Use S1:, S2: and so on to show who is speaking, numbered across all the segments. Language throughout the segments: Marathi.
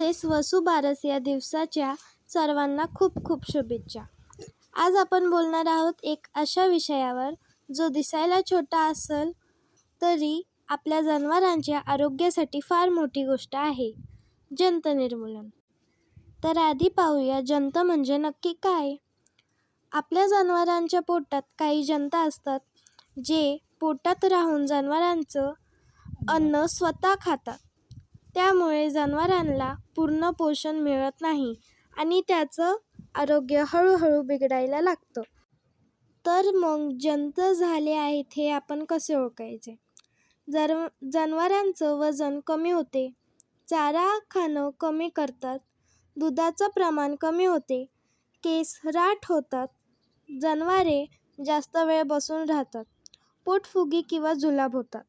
S1: तसेच वसुबारस या दिवसाच्या सर्वांना खूप खूप शुभेच्छा. आज आपण बोलणार आहोत एक अशा विषयावर जो दिसायला छोटा असेल तरी आपल्या जनावरांच्या आरोग्यासाठी फार मोठी गोष्ट आहे. जंत निर्मूलन. तर आधी पाहूया जंत म्हणजे नक्की काय? आपल्या जनावरांच्या पोटात काही जंत असतात जे पोटात राहून जनावरांचं अन्न स्वतः खातात. त्यामुळे जनावरांना पूर्ण पोषण मिळत नाही आणि त्याचं आरोग्य हळूहळू बिघडायला लागतं. तर मग जंत झाले आहेत हे आपण कसे ओळखायचे? जर जनावरांचं वजन कमी होते चारा खाणं कमी करतात दुधाचं प्रमाण कमी होते केस राठ होतात जनावरे जास्त वेळ बसून राहतात पोटफुगी किंवा जुलाब होतात.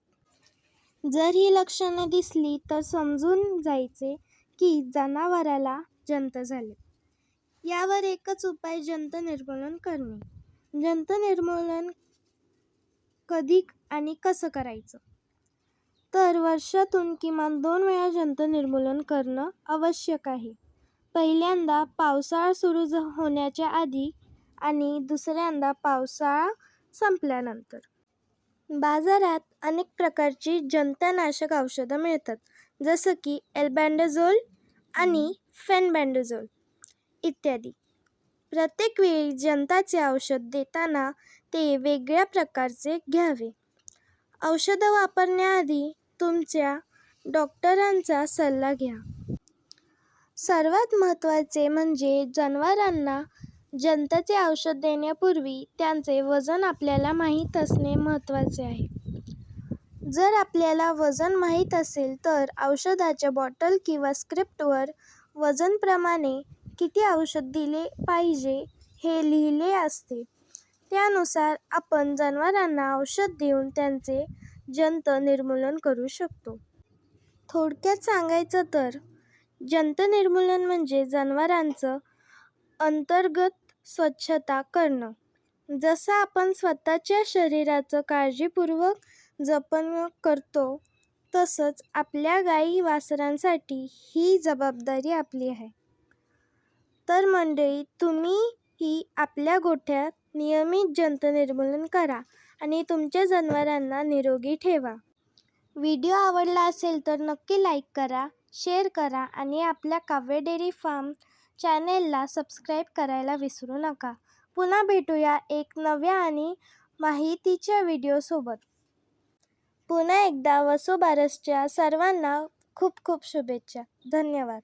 S1: जर ही लक्षणं दिसली तर समजून जायचे की जनावराला जंत झाले. यावर एकच उपाय जंत निर्मूलन करणे. जंत निर्मूलन कधी आणि कसं करायचं? तर वर्षातून किमान दोन वेळा जंत निर्मूलन करणं आवश्यक आहे. पहिल्यांदा पावसाळा सुरू होण्याच्या आधी आणि दुसऱ्यांदा पावसाळा संपल्यानंतर. बाजारात अनेक प्रकारची जंतनाशक औषधं मिळतात जसं की एल्बँडाझोल आणि फेनबँडाझोल इत्यादी. प्रत्येक वेळी जंताचे औषध देताना ते वेगळ्या प्रकारचे घ्यावे. औषधं वापरण्याआधी तुमच्या डॉक्टरांचा सल्ला घ्या. सर्वात महत्त्वाचे म्हणजे जनावरांना जंताचे औषध देण्यापूर्वी त्यांचे वजन आपल्याला माहीत असणे महत्त्वाचे आहे. जर आपल्याला वजन माहीत असेल तर औषधाच्या बॉटल किंवा स्क्रिप्टवर वजनप्रमाणे किती औषध दिले पाहिजे हे लिहिले असते. त्यानुसार आपण जनावरांना औषध देऊन त्यांचे जंत निर्मूलन करू शकतो. थोडक्यात सांगायचं तर जंत निर्मूलन म्हणजे जनावरांचं अंतर्गत स्वच्छता करणं. जसं आपण स्वतःच्या शरीराचं काळजीपूर्वक जतन करतो तसंच आपल्या गाई वासरांसाठी ही जबाबदारी आपली आहे. तर मंडळी तुम्हीही आपल्या गोठ्यात नियमित जंत निर्मूलन करा आणि तुमच्या जनावरांना निरोगी ठेवा. व्हिडिओ आवडला असेल तर नक्की लाईक करा शेअर करा आणि आपल्या काव्य डेअरी फार्म चॅनेलला सबस्क्राईब करायला विसरू नका. पुन्हा भेटूया एक नव्या आणि माहितीच्या व्हिडिओसोबत. पुन्हा एकदा वसुबारसच्या सर्वांना खूप खूप शुभेच्छा. धन्यवाद.